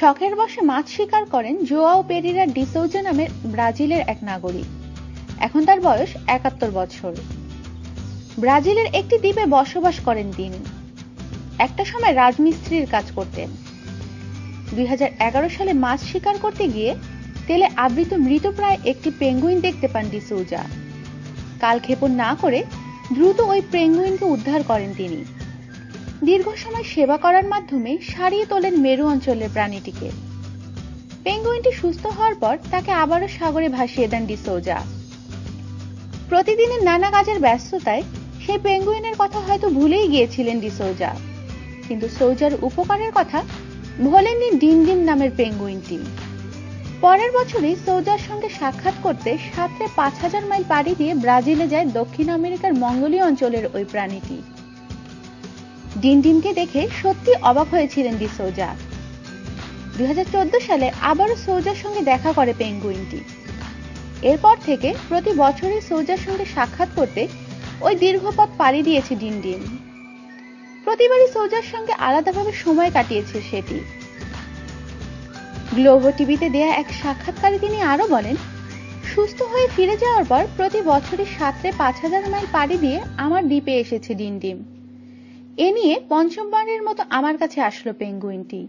শখের বসে মাছ শিকার করেন জোয়াও পেরিরা ডিসৌজা নামের ব্রাজিলের এক নাগরিক। এখন তার বয়স একাত্তর বছর। ব্রাজিলের একটি দ্বীপে বসবাস করেন তিনি। একটা সময় রাজমিস্ত্রির কাজ করতেন। দুই হাজার এগারো সালে মাছ শিকার করতে গিয়ে তেলে আবৃত মৃতপ্রায় একটি পেঙ্গুইন দেখতে পান ডিসৌজা। কালক্ষেপণ না করে দ্রুত ওই পেঙ্গুইনকে উদ্ধার করেন তিনি। দীর্ঘ সময় সেবা করার মাধ্যমে সারিয়ে তোলেন মেরু অঞ্চলের প্রাণীটিকে। পেঙ্গুইনটি সুস্থ হওয়ার পর তাকে আবারও সাগরে ভাসিয়ে দেন ডিসৌজা প্রতিদিনের নানা কাজের ব্যস্ততায় সেই পেঙ্গুইনের কথা হয়তো ভুলেই গিয়েছিলেন ডিসৌজা কিন্তু সৌজার উপকারের কথা ভোলেননি ডিম ডিম নামের পেঙ্গুইনটি। পরের বছরই সৌজার সঙ্গে সাক্ষাৎ করতে সাতরে পাঁচ হাজার মাইল পাড়ি দিয়ে ব্রাজিলে যায় দক্ষিণ আমেরিকার মঙ্গোলীয় অঞ্চলের ওই প্রাণীটি। ডিনডিনকে দেখে সত্যি অবাক হয়েছিলেন ডিসৌজা দুই হাজার চোদ্দ সালে আবারও সৌজার সঙ্গে দেখা করে পেঙ্গুইনটি। এরপর থেকে প্রতি বছরই সৌজার সঙ্গে সাক্ষাৎ করতে ওই দীর্ঘ পথ পাড়ি দিয়েছে ডিনডিন প্রতিবারই সৌজার সঙ্গে আলাদাভাবে সময় কাটিয়েছে সেটি। গ্লোবো টিভিতে দেয়া এক সাক্ষাৎকারে তিনি আরও বলেন, সুস্থ হয়ে ফিরে যাওয়ার পর প্রতি বছরই সাতরে পাঁচ হাজার মাইল পাড়ি দিয়ে আমার দ্বীপে এসেছে ডিনডিম এ নিয়ে পঞ্চমবারের মতো আমার কাছে আসলো পেঙ্গুইনটি।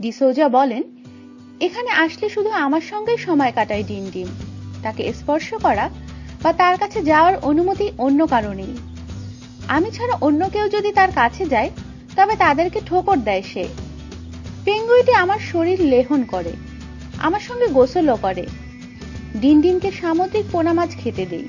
ডিসৌজা বলেন, এখানে আসলে শুধু আমার সঙ্গেই সময় কাটায় ডিম ডিনডিম। তাকে স্পর্শ করা বা তার কাছে যাওয়ার অনুমতি অন্য কারণেই। আমি ছাড়া অন্য কেউ যদি তার কাছে যায়, তবে তাদেরকে ঠোকর দেয় সে। পেঙ্গুইটি আমার শরীর লেহন করে, আমার সঙ্গে গোসলও করে। ডিনডিনকে সামুদ্রিক পোনা মাছ খেতে দেই।